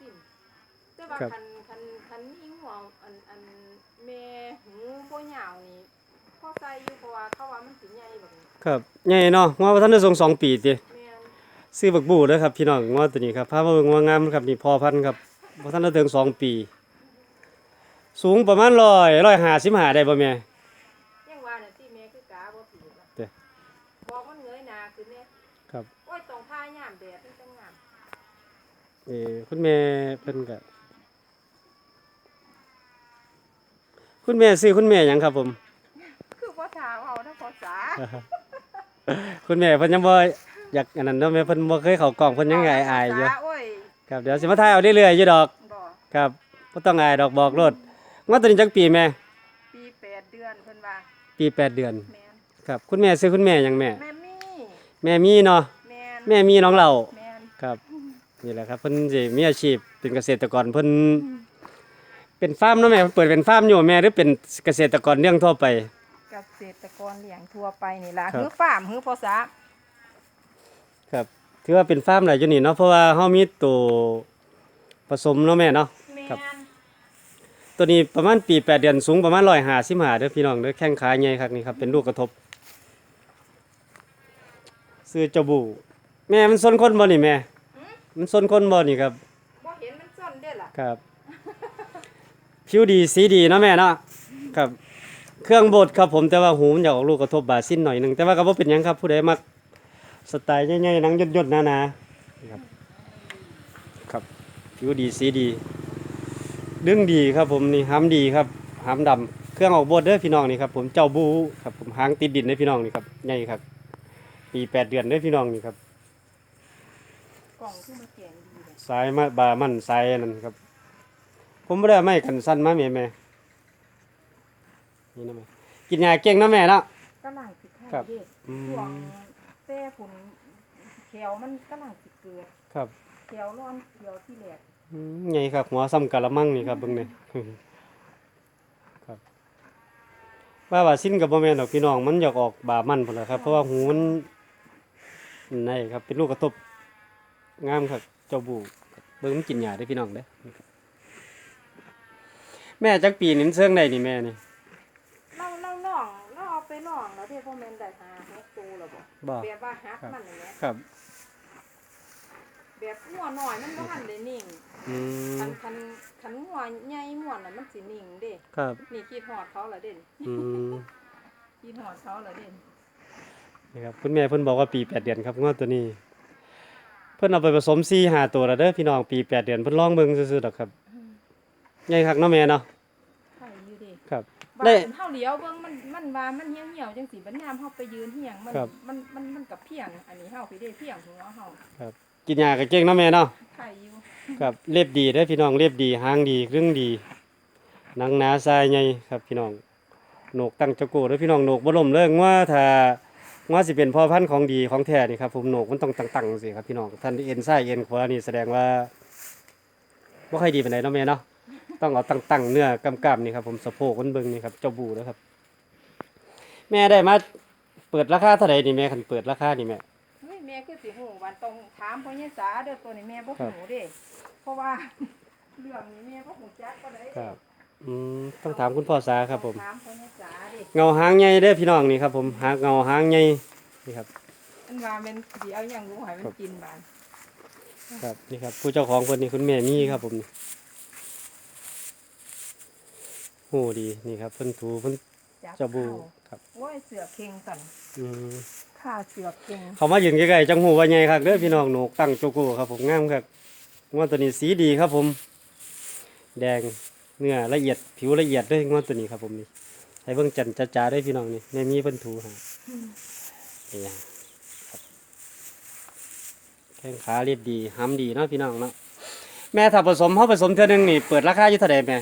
สิ้น แต่ว่าครับ คันคันคันมีหัวอันอันแม่หูบ่ยาวนี่พอใส่อยู่เพราะว่าเขาว่ามันสิใหญ่แบบนี้ครับใหญ่เนาะงอบ่ทันได้ส่งสองปีติแม่นซื้อบักบูเด้อครับพี่น้องงอตัวนี้ครับพามาเบิ่งว่างามครับนี่พอพันธุ์ครับบ่ทันได้ถึงสองปี สูงประมาณ100 155ได้บ่แม่ ยังว่าน่ะที่แม่คือกาบ่ผิดล่ะเด้อบอกมันเงยหน้าขึ้นแน่ครับ โอ้ยต้องพายามแดดมันจังงาม เออคุณแม่เพิ่นก็คุณแม่ซื้อคุณแม่หยังครับผม คือบ่ถามเอาถ้าภาษาคุณแม่เพิ่นยังบ่อยากอันนั้นเนาะแม่เพิ่นบ่เคยเข้ากล้องเพิ่นยังอายๆอยู่ภษโอ้ยครับเดี๋ยวสิมาถ่ายเอาเรื่อยๆอยู่ดอกบ่ครับบ่ต้องอายดอกบอกโลดงอตัวนี้จักปีแม่ ปีแปดเดือนเพิ่นว่าปีแปดเดือน แม่นครับ คุณแม่ซื้อคุณแม่หยังแม่ แม่มี่แม่มีเนาะแม่นแม่มีน้องเราแม่นครับ นี่แหละครับเพิ่นสิมีอาชีพเป็นเกษตรกรเพิ่นเป็นฟาร์มเนาะแม่เปิดเป็นฟาร์มอยู่แม่หรือเป็นเกษตรกรเลี้ยงทั่วไป เกษตรกรเลี้ยงทั่วไปนี่ล่ะครับหือฟาร์มหือภาษาครับถือว่าเป็นฟาร์มหลายอยู่นี่เนาะเพราะว่าเฮามีตัวผสมเนาะแม่เนาะ แม่ครับ นตัวนี้ประมาณปี 8 เดือนสูงประมาณ155เด้อพี่น้องเด้อแข้งขาใหญ่ครับนี่ครับเป็นลูกกระทบซื้อเจ้าบูแม่มันซนคนบ่นี่แม่ มันซนคนบ่นี่ครับบ่เห็นมันซ่อนเด้อล่ะครับ ผิวดีสีดีเนาะแม่เนาะครับ เครื่องบดครับผมแต่ว่าหูมันอยากออกลูกกระทบบาดสิ้นหน่อยหนึงแต่ว่าก็บ่เป็นหยังครับผู้ใดมักสไตล์ใหญ่ๆหนังย่นๆหนาๆนะครับ ครับผิวดีสีดี ดึงดีครับผมนี่หำดีครับหำดำเครื่องออกบดเด้อพี่น้องนี่ครับผมเจ้าบูครับผมหางติดดินเด้อพี่น้องนี่ครับใหญ่ครับ ปีแปดเดือนเด้อพี่น้องนี่ครับก ล่องคือมาเกียงดีเลยสายมาบามันสายนั่นครับ ผมบ่ได้เอาไม้กันสั้นมาแม่แม่นี่นะแม่กินยาเก่งเนาะแม่เนาะกำลังสิไข่ครับเด้อืม ช่วงแต้ผุนแขวมันกำลังสิเกิดครับแขวร้อนเขียวที่แหลกอืมใหญ่ครับหัวซ้ำกะละมังนี่ครับเบิ่งนี่ครับว่าว่าสิ้นกับบ่แม่นดอกพี่น้องมันอยากออกบามันพุ่นล่ะครับ เพราะว่าหูมันในครับเป็นลูกกระทบ งามครับ เจ้าบูเบิ่งมันกินยาได้อพี่น้องเด้อแม่จักปีนี่มันเสื่องได้นี่แม่นี่เล่าเล่าน่องเล่าเอาไปน่องแล้วเด้พ่อแม่นได้หาหกตัวแล้วบ่บ่แบบว่าฮักครับมันนั่นแหละครับ แบบหัวหน่อยมันบ่ทันได้นิ่งอืมคันคันคันหัวใหญ่ม่วนน่ะมันสินิ่งเด้ครับ นี่คิดฮอดเขาละเด่นอืมคิดฮอดเขาละเด่นนี่ครับคุณแม่เพิ่นบอกว่าปีแปดเดือนครับงวดตัวนี้ เพิ่นเอาไปผสม4 5ตัวแล้วเด้อพี่น้องปีแปดเดือนเพิ่นลองเบิ่งซื่อๆดอกครับใหญ่คักเนาะแม่เนาะไข่อยู่เด้ครับว่าได้เฮาเหลียวเบิ่งมันมันว่ามันเหี่ยวเหี่ยวๆจังสิบัดยามเฮาไปยืนเหี่ยงมันครับ มันมันมันกับเพียง อันนี้เฮาไปได้เพียงหัวเฮากินยาก็เก่งเนาะแม่เนาะไข่อยู่ครับเล็บดีเด้อพี่น้องเล็บดีหางดีเครื่องดีหนังหนาทรายใหญ่ครับพี่น้องโหนกตั้งเจ้าโกเด้อพี่น้องโหนกบ่ล่มเลยว่าถ้า ว่าสิเป็นพ่อพันธุ์ของดีของแท้นี่ครับผมโหนกมันต้องตั้งๆสิครับพี่น้องท่านเอ็นซ้ายเอ็นขวานี่แสดงว่าบ่ค่อยดีปานใดเนาะแม่เนาะต้องเอาตั้งๆเนื้อกำกับนี่ครับผมสะโพกมันเบิ่งนี่ครับเจ้าบูนะครับ แม่ได้มาเปิดราคาเท่าไหร่นี่แม่คันเปิดราคานี่แม่เฮ้ยแม่คือสิฮู้วันต้องถามพ่อใหญ่สาเด้อตัวนี้แม่บ่ครับฮู้เด้เพราะว่าเรื่องนี้แม่บ่ฮู้จักก็ได้ครับ อืมต้องถามคุณพ่อสาครับผม ถามพ่อใหญ่สาเด้เงาหางใหญ่เด้อพี่น้องนี่ครับ ผมหางเงาหางใหญ่นี่ครับมันว่ามันสิเอาหยังรู้ให้มันกินบานครับนี่ครับ ผู้เจ้าของคนนี้คุณแม่มีครับผมนี่โอ้ดีนี่ครับเพิ่นถูเพิ่นจับเจ้าบูเข้ครับโอ้ยเสือเข่งกันอืมข้าเสือเข่งเขามายืนใกล้ๆจังหูว่าใหญ่ครับเด้อพี่น้องหนูตั้งโจโก้ครับผมงามครับงวดตัวนี้สีดีครับผม แดง เนื้อละเอียดผิวละเอียดเด้วยงวดตัวนี้ครับผมนี่ให้เบิ่งจันจ้าๆเด้วยพี่น้องนี่แม่มีเพิ่นถูให้นี่ครับแข้งขาเรียบดีห้ำดีเนาะพี่น้องเนาะแม่ถ้าผสมเฮาผสมเทื่อหนึงนี่เปิดราคาอยู่เท่าใดแม่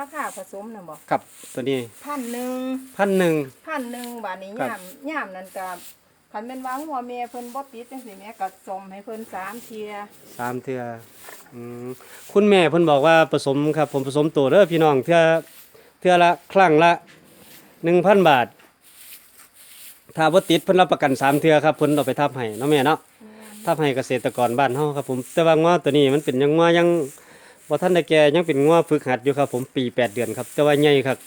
ราคาผสมน่ะบ่ครับตัวนี้พันหนึ่งพันหนึ่งพันหนึ่งบาทนี้ครับย่ามย่ามนั่นก็ คันแม่นว่าหัวแม่เพิ่นบ่ติดจังซี่แม่ก็สมให้เพิ่นสามเที่ยสามเทื่ออืมคุณแม่เพิ่นบอกว่าผสมครับ ผมผสมตัวเด้อพี่น้องเทื่อเทื่อละครั้งละหนึ่งพันบาท ถ้าบ่ติดเพิ่นรับประกันสามเทื่อครับเพิ่นเอาไปทับให้เนาะแม่เนาะแม่นทำให้เกษตรกรบ้านเฮาครับ ผมแต่ว่างัวตัวนี้มันเป็นยังงัวยังบ่ทันได้แก่ยังเป็นงัวฝึกหัดอยู่ครับ ผมปีแปดเดือนครับ แต่ว่าใหญ่ครับ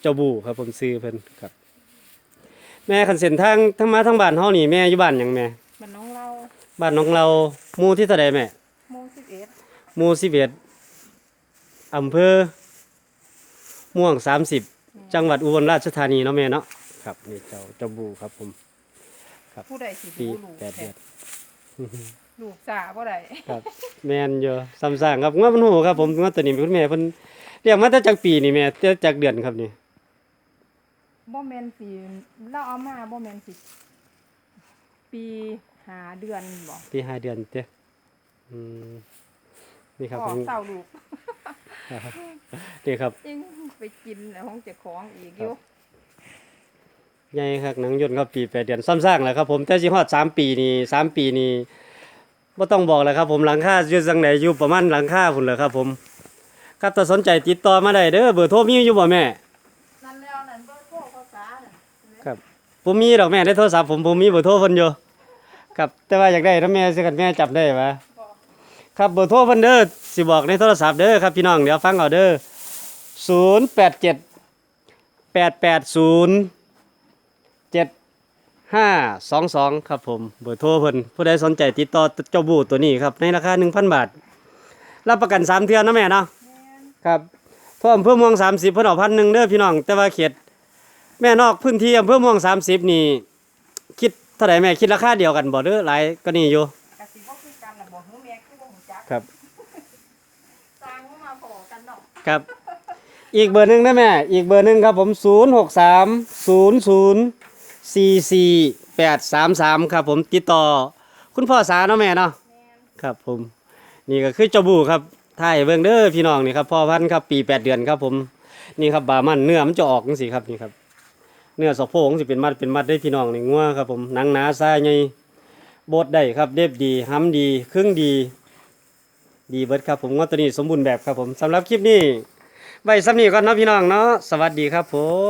เจ้าบูครับผมซื้อเพิ่นครับ แม่คันเส้นทางทั้งมาทั้งบ้านเฮานี่แม่อยู่บ้านหยังแม่มันน้องเราบ้านน้องเราหมู่ที่เท่าใดแม่โมงสิบเอ็ดหมู่11อำเภอม่วง 30 จังหวัดอุบลราชธานีเนาะแม่เนาะครับนี่เจ้าเจ้าบูครับผมผู้ใดสิปีรู้ลูกแปดเดือน ลูกสาผู้ใดครับแม่นอยู่ซ้ำซากครับงวมันหูครับผมงวตัวนี้เป็นคุณแม่เพิ่นเรียกมาแต่จากปีนี่แม่แต่จากเดือนครับนี่ บ่แม่นสิเราเอามาบ่แม่นสิปีหาเดือนบ่ปีห้าเดือนเด้ออืมนี่ครับอผอกมเต้าลูกนี่ครับจริงไปกินแล้วของเจ้าของอีกอยู่ใหญ่ครับหนังยนต์ครับปีแปดเดือนซ้ำซากแหละครับผมแต่สิฮอดสามปีนี่สามปีนี่บ่ต้องบอกแล้วครับ ผมหลังคาอยู่จังไหนอยู่ประมาณหลังคาพุ่นแหละครับ ผม ครับถ้าสนใจติดต่อมาได้เด้อเบอร์โทรมีอยู่บ่แม่ ผมมีดอกแม่ในโทรศัพท์ผมผมมีเบอร์โทรเพิ่นอยู่ครับแต่ว่าอยากได้ถ้าแม่สิกันแม่จับได้ปะครับเบอร์โทรเพิ่นเด้อสิบอกในโทรศัพท์เด้อครับพี่น้องเดี๋ยวฟังเอาเด้อ087 880 7522 ครับผมเบอร์โทรเพิ่นผู้ใดสนใจติดต่อเจ้าบูตัวนี้ครับในราคา 1,000 บาท รับประกัน 3 เทื่อนะแม่เนาะครับเพราะอำเภอเมือง30เพิ่นเอาพันหนึ่งเด้อพี่น้อง แต่ว่าเขต แม่นอกพื้นที่อำเภอเมือง30นี่คิดเท่าไหร่แม่คิดราคาเดียวกันบ่เด้อหลายก็นี่อยู่ กะสิบ่คือกันน่ะบ่ฮู้แม่คือบ่ฮู้จักครับ สร้างมาพอกันเนาะครับ อีกเบอร์หนึ่งนะแม่ อีกเบอร์หนึ่งครับผม0 6 3 0 0 4 4 8 3 3ครับผมติดต่อ คุณพ่อสาเนาะแม่เนาะแม่นครับผม นี่ก็คือเจ้าบูครับถ่ายเบิ่งเด้อพี่น้องนี่ครับพ่อพันธุ์ครับปี8เดือนครับผม นี่ครับบามันเนื้อมันจะออกจังซี่ครับนี่ครับ เนื้อสะโพกสิเป็นมัดเป็นมัดได้พี่น้องนี่งัวครับผมหนังหนาทรายใหญ่บดได้ครับเด็บดีห้ำดีครึ่งดี ดีเบิดครับผมงัวตัวนี้สมบูรณ์แบบครับผมสำหรับคลิปนี้ไว้สำนีก่อนเนาะพี่น้องเนาะสวัสดีครับผม